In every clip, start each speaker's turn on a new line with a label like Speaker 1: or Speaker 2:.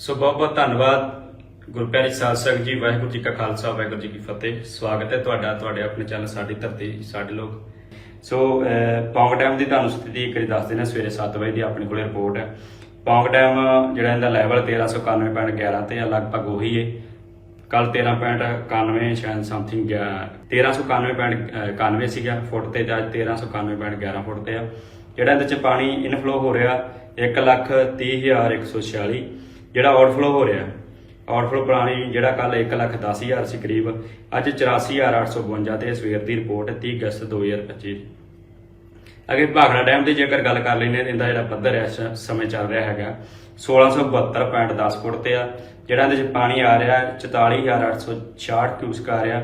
Speaker 1: ਸੋ ਬਹੁਤ ਬਹੁਤ ਧੰਨਵਾਦ ਗੁਰਪਿਆਰੀ ਸਾਧ ਸੰਗਤ ਜੀ, ਵਾਹਿਗੁਰੂ ਜੀ ਕਾ ਖਾਲਸਾ, ਵਾਹਿਗੁਰੂ ਜੀ ਕੀ ਫਤਿਹ। ਸਵਾਗਤ ਹੈ ਤੁਹਾਡਾ, ਤੁਹਾਡੇ ਆਪਣੇ ਚੈਨਲ ਸਾਡੀ ਧਰਤੀ ਸਾਡੇ ਲੋਕ। ਸੋ ਪੌਂਗ ਡੈਮ ਦੀ ਤੁਹਾਨੂੰ ਸਥਿਤੀ ਇੱਕ ਵਾਰੀ ਦੱਸ ਦੇਣਾ ਸਵੇਰੇ 7 ਵਜੇ ਦੀ ਆਪਣੇ ਕੋਲੇ ਰਿਪੋਰਟ ਹੈ। ਪੌਂਗ ਡੈਮ ਜਿਹੜਾ ਇਹਦਾ ਲੈਵਲ 1391.11 ਤੇ ਆ, ਲਗਭਗ ਉਹੀ ਹੈ ਕੱਲ 13.91 ਸ਼ਾਇਦ ਸਮਥਿੰਗ 1391.91 ਸੀਗਾ ਫੁੱਟ ਤੇ ਤੇ ਅੱਜ 1391.11 ਫੁੱਟ ਤੇ ਆ। ਜਿਹੜਾ ਇਹਦੇ ਚ ਪਾਣੀ ਇਨਫਲੋ ਹੋ ਰਿਹਾ 130146 ਜਿਹੜਾ ਆਊਟਫਲੋ ਹੋ ਰਿਹਾ ਆਊਟਫਲੋ ਪੁਰਾਣੀ ਜਿਹੜਾ ਕੱਲ 110000 ਸੀ ਕਰੀਬ, ਅੱਜ 84852 ਤੇ ਸਵੇਰ ਦੀ ਰਿਪੋਰਟ 30 ਅਗਸਤ 2025 ਅਗੇ ਭਾਖੜਾ ਡੈਮ ਦੀ ਜੇਕਰ ਗੱਲ ਕਰ ਲੈਂਦੇ ਹਾਂ, ਇਹਦਾ ਜਿਹੜਾ ਪੱਧਰ ਹੈ, ਇਸ ਸਮੇਂ ਚੱਲ ਰਿਹਾ ਹੈਗਾ 1672.10 ਫੁੱਟ ਤੇ ਆ, ਜਿਹੜਾ ਇਹਦੇ ਚ ਪਾਣੀ ਆ ਰਿਹਾ ਹੈ 44866 ਕਿਊਸਕ ਆ ਰਿਹਾ,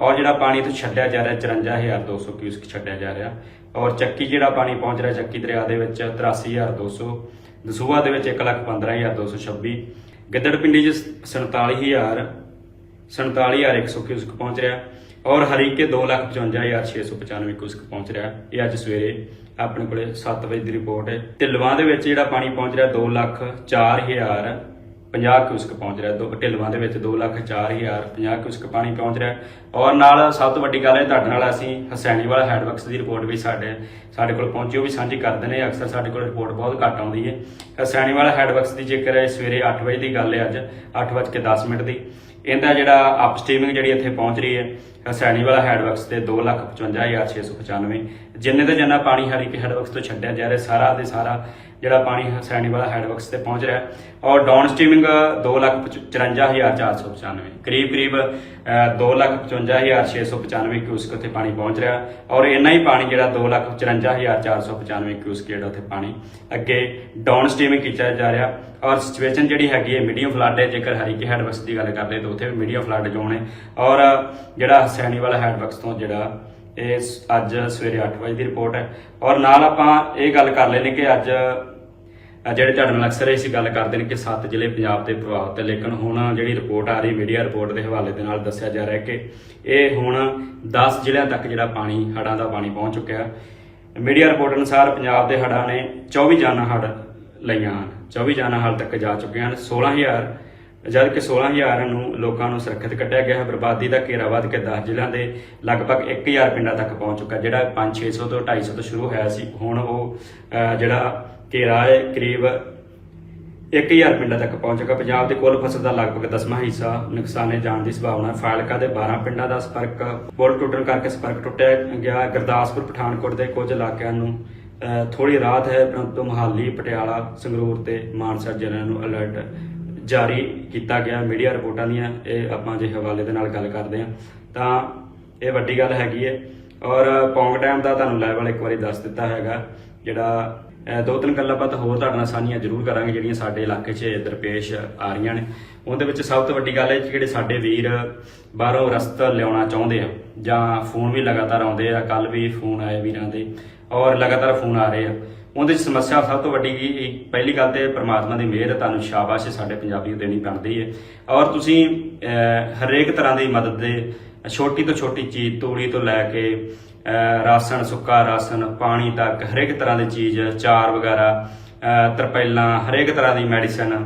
Speaker 1: ਔਰ ਜਿਹੜਾ ਪਾਣੀ ਤੋਂ ਛੱਡਿਆ ਜਾ ਰਿਹਾ 54200 ਕਿਊਸਕ ਛੱਡਿਆ ਜਾ ਰਿਹਾ, ਔਰ ਚੱਕੀ ਜਿਹੜਾ ਪਾਣੀ ਪਹੁੰਚ ਰਿਹਾ ਚੱਕੀ ਦਰਿਆ ਦੇ ਵਿੱਚ 83200 ਦਸੂਹਾ ਦੇ ਵਿੱਚ 115226 ਗਿੱਦੜਪਿੰਡੀ ਚ 47000 47100 ਕਿਊਸਕ ਪਹੁੰਚ ਰਿਹਾ, ਔਰ ਹਰੀਕੇ 255695 ਕਿਊਸਕ ਪਹੁੰਚ ਰਿਹਾ। ਇਹ ਅੱਜ ਸਵੇਰੇ ਆਪਣੇ ਕੋਲੇ 7 ਵਜੇ ਦੀ ਰਿਪੋਰਟ ਹੈ। ਢਿਲਵਾਂ ਦੇ ਵਿੱਚ ਜਿਹੜਾ ਪਾਣੀ ਪਹੁੰਚ ਰਿਹਾ 2 ਲੱਖ 4000 50 ਕਿਊਸਕ ਪਹੁੰਚ ਰਿਹਾ, ਦੋ ਢਿਲਵਾਂ ਦੇ ਵਿੱਚ 2 ਲੱਖ 4000 50 ਕਿਊਸਕ ਪਾਣੀ ਪਹੁੰਚ ਰਿਹਾ। ਔਰ ਨਾਲ ਸਭ ਤੋਂ ਵੱਡੀ ਗੱਲ ਹੈ ਤੁਹਾਡੇ ਨਾਲ ਅਸੀਂ ਹਸੈਣੀ ਵਾਲਾ ਹੈਡਵਰਕਸ ਦੀ ਰਿਪੋਰਟ ਵੀ ਸਾਡੇ ਸਾਡੇ ਕੋਲ ਪਹੁੰਚੀ, ਉਹ ਵੀ ਸਾਂਝੀ ਕਰਦੇ ਨੇ ਅਕਸਰ ਸਾਡੇ ਕੋਲ ਰਿਪੋਰਟ ਬਹੁਤ ਘੱਟ ਆਉਂਦੀ ਹੈ। ਹਸੈਣੀ ਵਾਲਾ ਹੈਡਵਰਕਸ ਦੀ ਜੇਕਰ ਸਵੇਰੇ 8 ਵਜੇ ਦੀ ਗੱਲ ਹੈ ਅੱਜ 8:10 ਮਿੰਟ ਦੀ, ਇਹਦਾ ਜਿਹੜਾ ਅਪ ਸਟ੍ਰੀਮਿੰਗ ਜਿਹੜੀ ਇੱਥੇ ਪਹੁੰਚ ਰਹੀ ਹੈ, ਹਸੈਣੀ ਵਾਲਾ ਹੈਡਵਰਕਸ ਤੇ 255695 ਜਿੰਨੇ ਦਾ ਜਿੰਨਾ ਪਾਣੀ ਹਰੀਕੇ ਹੈਡਵਰਕਸ ਤੋਂ ਛੱਡਿਆ ਜਾ ਰਿਹਾ, ਸਾਰਾ ਦੇ ਸਾਰਾ ਜਿਹੜਾ ਪਾਣੀ ਹਸੈਣੀ ਵਾਲਾ ਹੈਡਵਰਕਸ ਤੇ ਪਹੁੰਚ ਰਿਹਾ ਔਰ ਡਾਊਨ ਸਟ੍ਰੀਮਿੰਗ 255495 ਕਰੀਬ ਕਰੀਬ 255695 ਕਿਊਸਕ ਉੱਥੇ ਪਾਣੀ ਪਹੁੰਚ ਰਿਹਾ ਔਰ ਇੰਨਾ ਹੀ ਪਾਣੀ ਜਿਹੜਾ 255495 ਕਿਊਸਕ ਜਿਹੜਾ ਉੱਥੇ ਪਾਣੀ ਅੱਗੇ ਡਾਊਨ ਸਟ੍ਰੀਮਿੰਗ ਕੀਤਾ ਜਾ ਰਿਹਾ ਔਰ ਸਿਚੁਏਸ਼ਨ ਜਿਹੜੀ ਹੈਗੀ ਹੈ ਮੀਡੀਅਮ ਫਲੱਡ ਹੈ। ਜੇਕਰ ਹਰੀਕੇ ਹੈਡਵਰਕਸ ਦੀ ਗੱਲ ਕਰਦੇ ਤਾਂ ਉੱਥੇ ਵੀ ਮੀਡੀਅਮ ਫਲੱਡ ਜ਼ੋਨ ਹੈ। ਔਰ ਜਿਹੜਾ ਹਸੈਣੀ ਵਾਲਾ ਹੈਡਵਰਕਸ ਤੋਂ ਜਿਹੜਾ ਇਹ ਸ- ਅੱਜ ਸਵੇਰੇ 8 ਵਜੇ ਦੀ ਰਿਪੋਰਟ ਹੈ। ਔਰ ਨਾਲ ਆਪਾਂ ਇਹ ਗੱਲ ਕਰ ਲੈਨੇ ਕਿ ਅੱਜ ਜਿਹੜੇ ਤੁਹਾਡੇ ਨਾਲ ਅਕਸਰ ਅਸੀਂ ਗੱਲ ਕਰਦੇ ਨੇ ਕਿ ਸੱਤ ਜ਼ਿਲ੍ਹੇ ਪੰਜਾਬ ਦੇ ਪ੍ਰਭਾਵਿਤ ਲੇਕਿਨ ਹੁਣ ਜਿਹੜੀ ਰਿਪੋਰਟ ਆ ਰਹੀ ਮੀਡੀਆ ਰਿਪੋਰਟ ਦੇ ਹਵਾਲੇ ਦੇ ਨਾਲ ਦੱਸਿਆ ਜਾ ਰਿਹਾ ਕਿ ਇਹ ਹੁਣ 10 ਜ਼ਿਲ੍ਹਿਆਂ ਤੱਕ ਜਿਹੜਾ ਪਾਣੀ, ਹੜ੍ਹਾਂ ਦਾ ਪਾਣੀ ਪਹੁੰਚ ਚੁੱਕਿਆ। ਮੀਡੀਆ ਰਿਪੋਰਟ ਅਨੁਸਾਰ ਪੰਜਾਬ ਦੇ ਹੜ੍ਹਾਂ ਨੇ 24 ਜਾਨਾਂ ਹੜ੍ਹ ਲਈਆਂ ਹਨ। 24 ਜਾਨਾਂ ਹਾਲ ਤੱਕ ਜਾ ਚੁੱਕੀਆਂ ਹਨ। 16000 ਜਦ ਕਿ 16000 ਨੂੰ ਲੋਕਾਂ ਨੂੰ ਸੁਰੱਖਿਅਤ ਕੱਢਿਆ ਗਿਆ ਹੈ ਬਰਬਾਦੀ ਦਾ ਘੇਰਾ ਵੱਧ ਕੇ 10 ਜ਼ਿਲ੍ਹਿਆਂ ਦੇ ਲਗਭਗ 1000 ਪਿੰਡਾਂ ਤੱਕ ਪਹੁੰਚ ਚੁੱਕਾ ਜਿਹੜਾ 5-600 ਤੋਂ 250 ਤੋਂ ਸ਼ੁਰੂ ਹੋਇਆ ਸੀ। ਹੁਣ ਉਹ ਜਿਹੜਾ ਘੇਰਾ ਹੈ ਕਰੀਬ 1000 ਪਿੰਡਾਂ ਤੱਕ ਪਹੁੰਚ ਚੁੱਕਾ। ਪੰਜਾਬ ਦੇ ਕੁੱਲ ਫਸਲ ਦਾ ਲਗਭਗ ਦਸਵਾਂ ਹਿੱਸਾ ਨੁਕਸਾਨੇ ਜਾਣ ਦੀ ਸੰਭਾਵਨਾ ਹੈ। ਫਾਇਲਕਾ ਦੇ 12 ਪਿੰਡਾਂ ਦਾ ਸੰਪਰਕ ਪੁਲ ਟੁੱਟਣ ਕਰਕੇ ਸੰਪਰਕ ਟੁੱਟਿਆ ਗਿਆ। ਗੁਰਦਾਸਪੁਰ ਪਠਾਨਕੋਟ ਦੇ ਕੁਝ ਇਲਾਕਿਆਂ ਨੂੰ ਅਹ, ਥੋੜੀ ਰਾਹਤ ਹੈ ਪਰੰਤੂ ਮੁਹਾਲੀ ਪਟਿਆਲਾ ਸੰਗਰੂਰ ਤੇ ਮਾਨਸਾ ਜ਼ਿਲ੍ਹਿਆਂ ਨੂੰ ਅਲਰਟ ਜਾਰੀ ਕੀਤਾ ਗਿਆ, ਮੀਡੀਆ ਰਿਪੋਰਟਾਂ ਦੀਆਂ, ਇਹ ਆਪਾਂ ਜੇ ਹਵਾਲੇ ਦੇ ਨਾਲ ਗੱਲ ਕਰਦੇ ਹਾਂ, ਤਾਂ ਇਹ ਵੱਡੀ ਗੱਲ ਹੈਗੀ ਹੈ। ਔਰ ਪੌਂਗ ਟਾਈਮ ਦਾ ਤੁਹਾਨੂੰ ਲੈਵਲ ਇੱਕ ਵਾਰੀ ਦੱਸ ਦਿੱਤਾ ਹੈਗਾ, ਜਿਹੜਾ ਦੋ ਤਿੰਨ ਗੱਲਾਂ ਬਾਤ ਹੋਰ ਤੁਹਾਡੇ ਨਾਲ ਸਾਂਝੀਆਂ ਜ਼ਰੂਰ ਕਰਾਂਗੇ, ਜਿਹੜੀਆਂ ਸਾਡੇ ਇਲਾਕੇ 'ਚ ਦਰਪੇਸ਼ ਆ ਰਹੀਆਂ ਨੇ। ਉਹਦੇ ਵਿੱਚ ਸਭ ਤੋਂ ਵੱਡੀ ਗੱਲ ਹੈ ਕਿ ਜਿਹੜੇ ਸਾਡੇ ਵੀਰ ਬਾਹਰੋਂ ਰਸਤਾ ਲਿਆਉਣਾ ਚਾਹੁੰਦੇ ਆ, ਜਾਂ ਫੋਨ ਵੀ ਲਗਾਤਾਰ ਆਉਂਦੇ ਆ ਕੱਲ ਵੀ ਫੋਨ ਆਏ ਵੀਰਾਂ ਦੇ, ਔਰ ਲਗਾਤਾਰ ਫੋਨ ਆ ਰਹੇ ਆ। ਉਹਦੇ 'ਚ ਸਮੱਸਿਆ ਸਭ ਤੋਂ ਵੱਡੀ ਕੀ ਪਹਿਲੀ ਗੱਲ ਤੇ ਪ੍ਰਮਾਤਮਾ ਦੀ ਮਿਹਰ ਹੈ, ਤੁਹਾਨੂੰ ਸ਼ਾਬਾਸ਼ ਸਾਡੇ ਪੰਜਾਬੀ ਨੂੰ ਦੇਣੀ ਪੈਂਦੀ ਹੈ। ਔਰ ਤੁਸੀਂ ਹਰੇਕ ਤਰ੍ਹਾਂ ਦੀ ਮਦਦ ਦੇ ਛੋਟੀ ਤੋਂ ਛੋਟੀ ਚੀਜ਼ ਤੂੜੀ ਤੋਂ ਲੈ ਕੇ ਰਾਸ਼ਨ ਸੁੱਕਾ ਰਾਸ਼ਨ ਪਾਣੀ ਤੱਕ ਹਰੇਕ ਤਰ੍ਹਾਂ ਦੀ ਚੀਜ਼ ਚਾਰ ਵਗੈਰਾ ਤਰਪੈਲਾਂ ਹਰੇਕ ਤਰ੍ਹਾਂ ਦੀ ਮੈਡੀਸਨ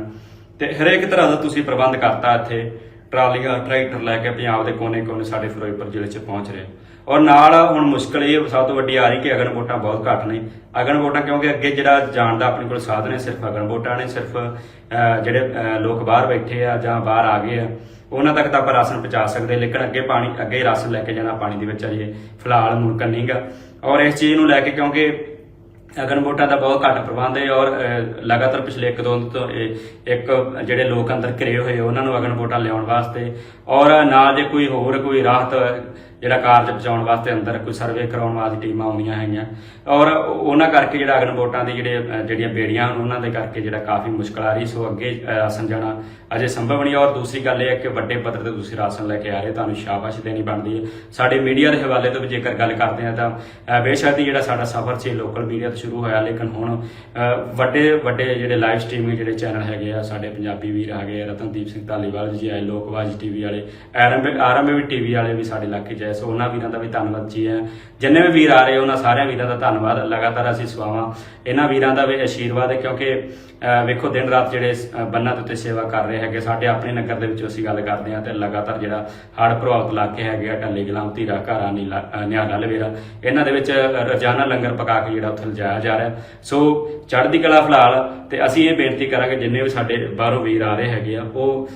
Speaker 1: ਤੇ ਹਰੇਕ ਤਰ੍ਹਾਂ ਦਾ ਤੁਸੀਂ ਪ੍ਰਬੰਧ ਕਰਤਾ ਇੱਥੇ ਟਰਾਲੀਆਂ ਟਰੈਕਟਰ ਲੈ ਕੇ ਪੰਜਾਬ ਦੇ ਕੋਨੇ-ਕੋਨੇ ਸਾਡੇ ਫਿਰੋਜ਼ਪੁਰ ਜ਼ਿਲ੍ਹੇ 'ਚ ਪਹੁੰਚ ਰਹੇ। ਔਰ ਨਾਲ ਹੁਣ ਮੁਸ਼ਕਲ ਇਹ ਸਭ ਤੋਂ ਵੱਡੀ ਆ ਰਹੀ ਕਿ ਅਗਨ ਵੋਟਾਂ ਬਹੁਤ ਘੱਟ ਨੇ। ਅਗਨ ਵੋਟਾਂ ਕਿਉਂਕਿ ਅੱਗੇ ਜਿਹੜਾ ਜਾਣ ਦਾ ਆਪਣੇ ਕੋਲ ਸਾਧਨ ਹੈ, ਸਿਰਫ ਅਗਨ ਵੋਟਾਂ ਨੇ, ਸਿਰਫ ਜਿਹੜੇ ਲੋਕ ਬਾਹਰ ਬੈਠੇ ਆ ਜਾਂ ਬਾਹਰ ਆ ਗਏ ਆ, ਉਹਨਾਂ ਤੱਕ ਤਾਂ ਆਪਾਂ ਰਾਸ਼ਨ ਪਹੁੰਚਾ ਸਕਦੇ ਲੇਕਿਨ ਅੱਗੇ ਪਾਣੀ, ਅੱਗੇ ਰਾਸ਼ਨ ਲੈ ਕੇ ਜਾਣਾ ਪਾਣੀ ਦੇ ਵਿੱਚ ਅਜੇ ਫਿਲਹਾਲ ਮੁਮਕਨ ਨਹੀਂਗਾ। ਔਰ ਇਸ ਚੀਜ਼ ਨੂੰ ਲੈ ਕੇ ਕਿਉਂਕਿ ਅਗਨ ਵੋਟਾਂ ਦਾ ਬਹੁਤ ਘੱਟ ਪ੍ਰਬੰਧ ਹੈ ਔਰ ਲਗਾਤਾਰ ਪਿਛਲੇ ਇੱਕ ਦੋ ਦਿਨ ਤੋਂ ਇਹ- ਇੱਕ ਜਿਹੜੇ ਲੋਕ ਅੰਦਰ ਘਿਰੇ ਹੋਏ ਉਹਨਾਂ ਨੂੰ ਅਗਨ ਵੋਟਾਂ ਲਿਆਉਣ ਵਾਸਤੇ ਔਰ ਨਾਲ ਜੇ ਕੋਈ ਹੋਰ ਕੋਈ ਰਾਹਤ ਜਿਹੜਾ ਕਾਰਜ ਪਹੁੰਚਾਉਣ ਵਾਸਤੇ ਅੰਦਰ ਕੋਈ ਸਰਵੇ ਕਰਾਉਣ ਵਾਸਤੇ ਟੀਮਾਂ ਆਉਂਦੀਆਂ ਹੈਗੀਆਂ ਔਰ ਉਹਨਾਂ ਕਰਕੇ ਜਿਹੜਾ ਅਗਨ ਵੋਟਾਂ ਦੀ ਜਿਹੜੇ ਜਿਹੜੀਆਂ ਬੇੜੀਆਂ ਹਨ ਉਹਨਾਂ ਦੇ ਕਰਕੇ ਜਿਹੜਾ ਕਾਫੀ ਮੁਸ਼ਕਲ ਆ ਰਹੀ ਸੋ ਅੱਗੇ ਅਹ, ਰਾਸ਼ਨ ਜਾਣਾ ਅਜੇ ਸੰਭਵ ਨਹੀਂ, ਔਰ ਦੂਸਰੀ ਗੱਲ ਇਹ ਹੈ ਕਿ ਵੱਡੇ ਪੱਧਰ ਤੇ ਤੁਸੀਂ ਰਾਸ਼ਨ ਲੈ ਕੇ ਆ ਰਹੇ ਤੁਹਾਨੂੰ ਸ਼ਾਬਾਸ਼ ਦੇਣੀ ਬਣਦੀ ਹੈ। ਸਾਡੇ ਮੀਡੀਆ ਦੇ ਹਵਾਲੇ ਤੋਂ ਵੀ ਜੇਕਰ ਗੱਲ ਕਰਦੇ ਹਾਂ ਤਾਂ ਬੇਸ਼ੱਕ ਹੀ ਜਿਹੜਾ ਸਾਡਾ ਸਫ਼ਰ ਸੀ, ਲੋਕਲ ਮੀਡੀਆ ਤੋਂ ਸ਼ੁਰੂ ਹੋਇਆ, ਲੇਕਿਨ ਹੁਣ ਵੱਡੇ ਵੱਡੇ ਜਿਹੜੇ ਲਾਈਵ ਸਟ੍ਰੀਮਿੰਗ ਜਿਹੜੇ ਚੈਨਲ ਹੈਗੇ ਆ, ਸਾਡੇ ਪੰਜਾਬੀ ਵੀਰ ਹੈਗੇ ਆ, ਰਤਨਦੀਪ ਸਿੰਘ ਧਾਲੀਵਾਲ ਜੀ ਆਏ, ਲੋਕਵਾਜ ਟੀਵੀ ਵਾਲੇ ਆਰਐਮ ਆਰਐਮ ਵੀ ਟੀਵੀ ਵਾਲੇ ਵੀ ਸਾਡੇ ਇਲਾਕੇ 'ਚ ਆ ਸੋ ਉਹਨਾਂ ਵੀਰਾਂ ਦਾ ਵੀ ਧੰਨਵਾਦ ਜੀ ਹੈ। ਜਿੰਨੇ ਵੀ ਵੀਰ ਆ ਰਹੇ, ਉਹਨਾਂ ਸਾਰਿਆਂ ਵੀਰਾਂ ਦਾ ਧੰਨਵਾਦ। ਲਗਾਤਾਰ ਅਸੀਂ ਸਵਾਵਾਂ। ਇਹਨਾਂ ਵੀਰਾਂ ਦਾ ਵੀ ਆਸ਼ੀਰਵਾਦ ਹੈ, ਕਿਉਂਕਿ ਵੇਖੋ, ਦਿਨ ਰਾਤ ਜਿਹੜੇ ਬੰਨਾਂ ਦੇ ਉੱਤੇ ਸੇਵਾ ਕਰ ਰਹੇ ਹੈਗੇ ਸਾਡੇ ਆਪਣੇ ਨਗਰ ਦੇ ਵਿੱਚ ਅਸੀਂ ਗੱਲ ਕਰਦੇ ਹਾਂ ਤੇ ਲਗਾਤਾਰ ਜਿਹੜਾ ਹੜ੍ਹ ਪ੍ਰਭਾਵਿਤ ਇਲਾਕੇ ਹੈਗੇ ਆ ਟੱਲੀ ਗਲਾਂ ਧੀਰਾ ਘਾਰਾ ਨੀਲਾ ਅਹ, ਨਿਹਾਲਾ ਲਵੇਰਾ ਇਹਨਾਂ ਦੇ ਵਿੱਚ ਰੋਜ਼ਾਨਾ ਲੰਗਰ ਪਕਾ ਕੇ ਜਿਹੜਾ ਉੱਥੇ ਲਿਜਾਇਆ ਜਾ ਰਿਹਾ। ਸੋ ਚੜ੍ਹਦੀ ਕਲਾ ਫਿਲਹਾਲ ਤੇ ਅਸੀਂ ਇਹ ਬੇਨਤੀ ਕਰਾਂਗੇ ਜਿੰਨੇ ਵੀ ਸਾਡੇ ਬਾਹਰੋਂ ਵੀਰ ਆ ਰਹੇ ਹੈਗੇ ਆ ਉਹ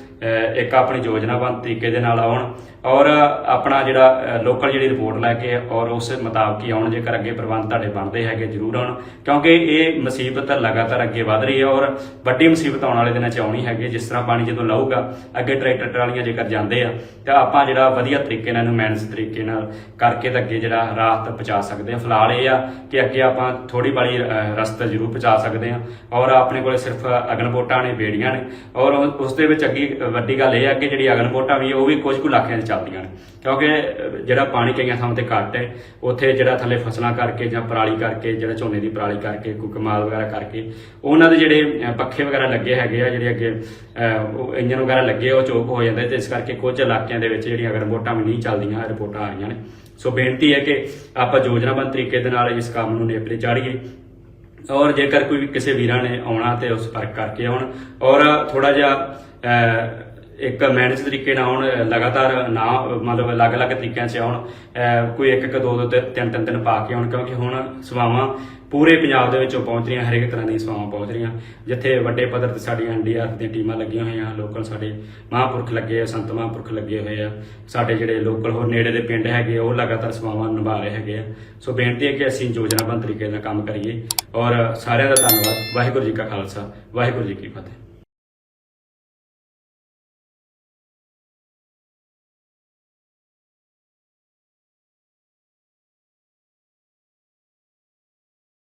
Speaker 1: ਇੱਕ ਆਪਣੀ ਯੋਜਨਾਬੰਦ ਤਰੀਕੇ ਦੇ ਨਾਲ ਆਉਣ ਔਰ ਆਪਣਾ ਜਿਹੜਾ ਲੋਕਲ ਜਿਹੜੀ ਰਿਪੋਰਟ ਲੈ ਕੇ ਔਰ ਉਸ ਮੁਤਾਬਕ ਹੀ ਆਉਣ ਜੇਕਰ ਅੱਗੇ ਪ੍ਰਬੰਧ ਤੁਹਾਡੇ ਬਣਦੇ ਹੈਗੇ ਜ਼ਰੂਰ ਆਉਣ, ਕਿਉਂਕਿ ਇਹ ਮੁਸੀਬਤ ਲਗਾਤਾਰ ਅੱਗੇ ਵਧ ਰਹੀ ਹੈ ਔਰ ਵੱਡੀ ਮੁਸੀਬਤ ਆਉਣ ਵਾਲੇ ਦਿਨਾਂ 'ਚ ਆਉਣੀ ਹੈਗੀ, ਜਿਸ ਤਰ੍ਹਾਂ ਪਾਣੀ ਜਦੋਂ ਲਾਊਗਾ, ਅੱਗੇ ਟਰੈਕਟਰ ਟਰਾਲੀਆਂ ਜੇਕਰ ਜਾਂਦੇ ਆ, ਤਾਂ ਆਪਾਂ ਜਿਹੜਾ ਵਧੀਆ ਤਰੀਕੇ ਨਾਲ ਇਹਨੂੰ ਮੈਨੇਜ ਤਰੀਕੇ ਨਾਲ ਕਰਕੇ ਤਾਂ ਅੱਗੇ ਜਿਹੜਾ ਰਾਹਤ ਪਹੁੰਚਾ ਸਕਦੇ ਆ ਫਿਲਹਾਲ ਇਹ ਆ ਕਿ ਅੱਗੇ ਆਪਾਂ ਥੋੜੀ ਬਾਲੀ ਰਸਤਾ ਜ਼ਰੂਰ ਪਹੁੰਚਾ ਸਕਦੇ ਆ ਔਰ ਆਪਣੇ ਕੋਲੇ ਸਿਰਫ ਅਗਨਬੋਟਾਂ ਨੇ, ਬੇੜੀਆਂ ਨੇ ਔਰ ਉਹ- ਉਸ ਦੇ ਵਿੱਚ ਅੱਗੇ ਵੱਡੀ ਗੱਲ ਇਹ ਆ ਕਿ ਜਿਹੜੀ ਅਗਨਬੋਟਾਂ ਵੀ ਉਹ ਵੀ ਕੁਝ ਕੁ ਇਲਾਕਿਆਂ 'ਚ ਚੱਲਦੀਆਂ ਨੇ। ਕਿਉਂਕਿ ਜਿਹੜਾ ਪਾਣੀ ਕਈਆਂ ਥਾਵਾਂ ਤੇ ਘੱਟ ਹੈ ਉੱਥੇ ਜਿਹੜਾ ਥੱਲੇ ਫਸਲਾਂ ਕਰਕੇ ਜਾਂ ਪਰਾਲੀ ਕਰਕੇ ਜਿਹੜਾ ਝੋਨੇ ਦੀ ਪਰਾਲੀ ਕਰਕੇ ਕੋਈ ਕਮਾਲ ਵਗੈਰਾ ਕਰਕੇ ਉਹਨਾਂ ਦੇ ਜਿਹੜੇ ਪੱਖੇ ਵਗੈਰਾ ਲੱਗੇ ਹੈਗੇ ਆ ਜਿਹੜੇ ਅੱਗੇ ਅਹ, ਇੰਜਨ ਵਗੈਰਾ ਲੱਗੇ ਆ, ਉਹ ਚੋਕ ਹੋ ਜਾਂਦੇ ਤੇ ਇਸ ਕਰਕੇ ਕੁਝ ਇਲਾਕਿਆਂ ਦੇ ਵਿੱਚ ਜਿਹੜੀਆਂ ਅਗਨਬੋਟਾਂ ਵੀ ਨਹੀਂ ਚੱਲਦੀਆਂ ਰਿਪੋਰਟਾਂ ਆ ਰਹੀਆਂ ਨੇ। ਸੋ ਬੇਨਤੀ ਹੈ ਕਿ ਆਪਾਂ ਯੋਜਨਾਬੰਦ ਤਰੀਕੇ ਦੇ ਨਾਲ ਇਸ ਕੰਮ ਨੂੰ ਨੇਪਰੇ ਚਾੜੀਏ। ਔਰ ਜੇਕਰ ਕੋਈ ਕਿਸੇ ਵੀਰਾਂ ਨੇ ਆਉਣਾ ਤੇ ਉਸ ਫ਼ਰਕ ਕਰਕੇ ਆਉਣ ਔਰ ਥੋੜਾ ਜਿਹਾ ਇੱਕ ਮੈਨੇਜ ਤਰੀਕੇ ਨਾਲ ਆਉਣ ਲਗਾਤਾਰ ਨਾ ਮਤਲਬ ਅਲੱਗ-ਅਲੱਗ ਤਰੀਕਿਆਂ 'ਚ ਆਉਣ ਕੋਈ ਇੱਕ ਇੱਕ ਦੋ ਦੋ ਤਿੰਨ ਤਿੰਨ ਤਿੰਨ ਦਿਨ ਪਾ ਕੇ ਆਉਣ ਕਿਉਂਕਿ ਹੁਣ ਸੇਵਾਵਾਂ ਪੂਰੇ ਪੰਜਾਬ ਦੇ ਵਿੱਚੋਂ ਪਹੁੰਚ ਰਹੀਆਂ ਹਰੇਕ ਤਰ੍ਹਾਂ ਦੀਆਂ ਸੇਵਾਵਾਂ ਪਹੁੰਚ ਰਹੀਆਂ। ਜਿੱਥੇ ਵੱਡੇ ਪੱਧਰ ਤੇ ਸਾਡੀਆਂ ਐਨਡੀਆਰਐਫ ਦੀਆਂ ਟੀਮਾਂ ਲੱਗੀਆਂ ਹੋਈਆਂ ਲੋਕਲ ਸਾਡੇ ਮਹਾਂਪੁਰਖ ਲੱਗੇ ਆ ਸੰਤ ਮਹਾਂਪੁਰਖ ਲੱਗੇ ਹੋਏ ਆ। ਸਾਡੇ ਜਿਹੜੇ ਲੋਕਲ ਹੋਰ ਨੇੜੇ ਦੇ ਪਿੰਡ ਹੈਗੇ ਆ, ਉਹ ਲਗਾਤਾਰ ਸੇਵਾਵਾਂ ਨਿਭਾ ਰਹੇ ਹੈਗੇ ਆ। ਸੋ ਬੇਨਤੀ ਹੈ ਕਿ ਅਸੀਂ ਯੋਜਨਾਬੰਦ ਤਰੀਕੇ ਨਾਲ ਕੰਮ ਕਰੀਏ। ਔਰ ਸਾਰਿਆਂ ਦਾ ਧੰਨਵਾਦ। ਵਾਹਿਗੁਰੂ ਜੀ ਕਾ ਖਾਲਸਾ ਵਾਹਿਗੁਰੂ ਜੀ ਕੀ ਫਤਿਹ।